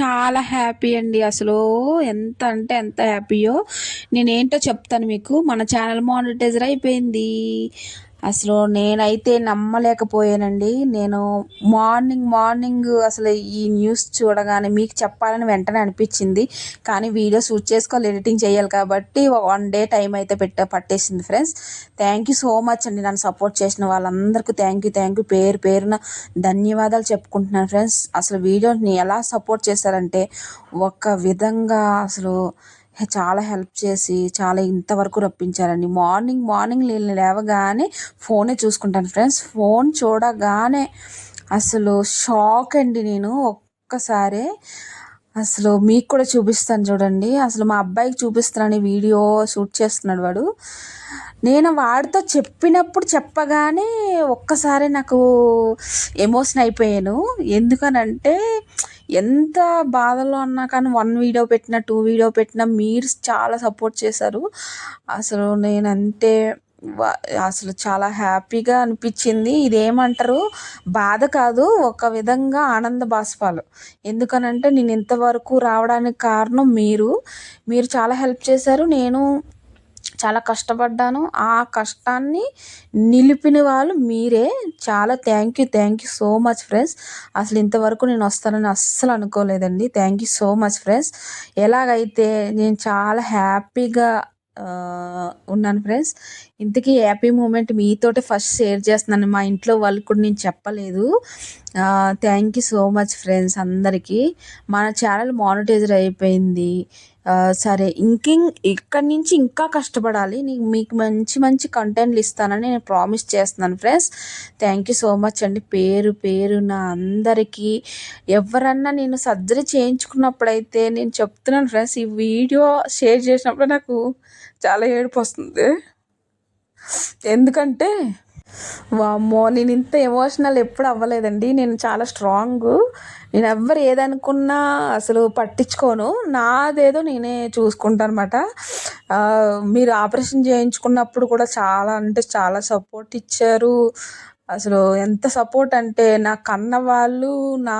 చాలా హ్యాపీ అండి అసలు. ఎంత అంటే ఎంత హ్యాపీయో. నేనేంటో చెప్తాను మీకు. మన ఛానల్ మానిటైజర్ అయిపోయింది. అసలు నేనైతే నమ్మలేకపోయానండి. నేను మార్నింగ్ మార్నింగ్ అసలు ఈ న్యూస్ చూడగానే మీకు చెప్పాలని వెంటనే అనిపించింది. కానీ వీడియో షూట్ చేసుకోవాలి ఎడిటింగ్ చేయాలి కాబట్టి వన్ డే టైం అయితే పెట్ట పట్టేసింది friends. Thank you so much అండి నన్ను సపోర్ట్ చేసిన వాళ్ళందరికీ. థ్యాంక్ యూ థ్యాంక్ యూ పేరు పేరున ధన్యవాదాలు చెప్పుకుంటున్నాను ఫ్రెండ్స్. అసలు వీడియోని ఎలా సపోర్ట్ చేశారంటే ఒక విధంగా అసలు చాలా హెల్ప్ చేసి చాలా ఇంతవరకు రప్పించారండి. మార్నింగ్ మార్నింగ్ నేను లేవగానే ఫోనే చూసుకుంటాను ఫ్రెండ్స్. ఫోన్ చూడగానే అసలు షాక్ అండి నేను ఒక్కసారే. అసలు మీకు కూడా చూపిస్తాను చూడండి. అసలు మా అబ్బాయికి చూపిస్తున్నాను వీడియో షూట్ చేస్తున్నాడు వాడు. నేను వాడితో చెప్పినప్పుడు చెప్పగానే ఒక్కసారి నాకు ఎమోషన్ అయిపోయాను. ఎందుకనంటే ఎంత బాధలో అన్నా కానీ వన్ వీడియో పెట్టినా టూ వీడియో పెట్టినా మీరు చాలా సపోర్ట్ చేశారు. అసలు నేనంటే అసలు చాలా హ్యాపీగా అనిపించింది. ఇదేమంటారు? బాధ కాదు ఒక విధంగా ఆనంద బాష్పాలు. ఎందుకనంటే నేను ఇంతవరకు రావడానికి కారణం మీరు. మీరు చాలా హెల్ప్ చేశారు. నేను చాలా కష్టపడ్డాను. ఆ కష్టాన్ని నిలిపిన వాళ్ళు మీరే. చాలా thank you thank you so much friends అసలు ఇంతవరకు నేను వస్తానని అస్సలు అనుకోలేదండి. Thank you so much friends ఎలాగైతే నేను చాలా హ్యాపీగా ఉన్నాను ఫ్రెండ్స్ ఇంతకీ హ్యాపీ మూమెంట్ మీతోటే ఫస్ట్ షేర్ చేస్తున్నాను. మా ఇంట్లో వాళ్ళకి కూడా నేను చెప్పలేదు. Thank you so much friends అందరికీ. మన ఛానల్ మానిటైజర్ అయిపోయింది. సరే ఇంకిం ఇక్కడి నుంచి ఇంకా కష్టపడాలి. నీకు మీకు మంచి మంచి కంటెంట్లు ఇస్తానని నేను ప్రామిస్ చేస్తున్నాను friends thank you so much అండి. పేరు పేరు నా అందరికీ. ఎవరన్నా నేను సర్జరీ చేయించుకున్నప్పుడైతే నేను చెప్తున్నాను ఫ్రెండ్స్ ఈ వీడియో షేర్ చేసినప్పుడు నాకు చాలా ఏడుపు వస్తుంది. ఎందుకంటే వామ్మో నేను ఇంత ఎమోషనల్ ఎప్పుడు అవ్వలేదండి. నేను చాలా స్ట్రాంగ్ నేను ఎవ్వరు ఏదనుకున్నా అసలు పట్టించుకోను. నాదేదో నేనే చూసుకుంటాను అనమాట మీరు ఆపరేషన్ చేయించుకున్నప్పుడు కూడా చాలా అంటే చాలా సపోర్ట్ ఇచ్చారు. అసలు ఎంత సపోర్ట్ అంటే నా కన్న వాళ్ళు నా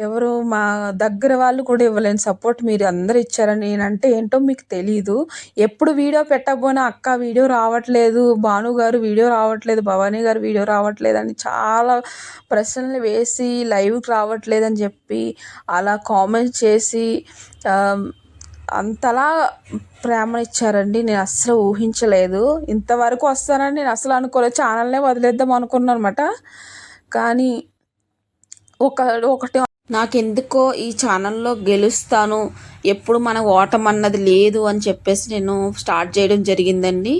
ఎవరు మా దగ్గర వాళ్ళు కూడా ఇవ్వలేని సపోర్ట్ మీరు అందరు ఇచ్చారని నేనంటే ఏంటో మీకు తెలీదు. ఎప్పుడు వీడియో పెట్టకపోయినా అక్క వీడియో రావట్లేదు భాను గారు వీడియో రావట్లేదు భవానీ గారు వీడియో రావట్లేదు అని చాలా ప్రశ్నలు వేసి లైవ్కి రావట్లేదని చెప్పి అలా కామెంట్ చేసి అంతలా ప్రేమనిచ్చారండి. నేను అస్సలు ఊహించలేదు. ఇంతవరకు వస్తానని నేను అసలు అనుకోలేదు. ఛానల్నే వదిలేద్దాం అనుకున్నాను అనమాట కానీ ఒక ఒకటి నాకెందుకో ఈ ఛానల్లో గెలుస్తాను. ఎప్పుడు మన ఓటం అన్నది లేదు అని చెప్పేసి నేను స్టార్ట్ చేయడం జరిగిందండి.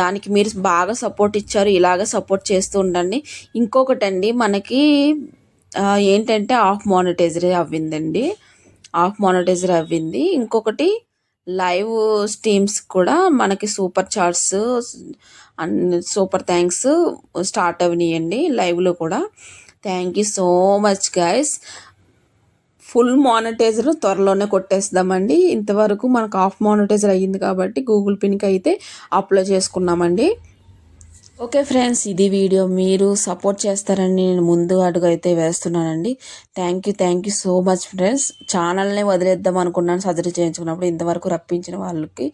దానికి మీరు బాగా సపోర్ట్ ఇచ్చారు. ఇలాగ సపోర్ట్ చేస్తూ ఉండండి. ఇంకొకటండి మనకి ఏంటంటే ఆఫ్ మానిటైజరే అవ్విందండి. ఆఫ్ మానిటైజర్ అవ్వింది. ఇంకొకటి లైవ్ స్ట్రీమ్స్ కూడా మనకి super charts super thanks start అవ్వనియండి లైవ్లో కూడా. Thank you so much guys. Full monetiser త్వరలోనే కొట్టేస్తామండి. ఇంతవరకు మనకు ఆఫ్ మానిటైజర్ అయ్యింది కాబట్టి గూగుల్ పిన్కి అయితే అప్లై చేసుకున్నామండి. ఓకే ఫ్రెండ్స్ ఇది వీడియో మీరు సపోర్ట్ చేస్తారని నేను ముందు అడుగు అయితే వేస్తున్నానండి. Thank you thank you so much friends ఛానల్ని వదిలేద్దాం అనుకున్నాను సర్జరీ చేయించుకున్నప్పుడు ఇంతవరకు రప్పించిన వాళ్ళకి.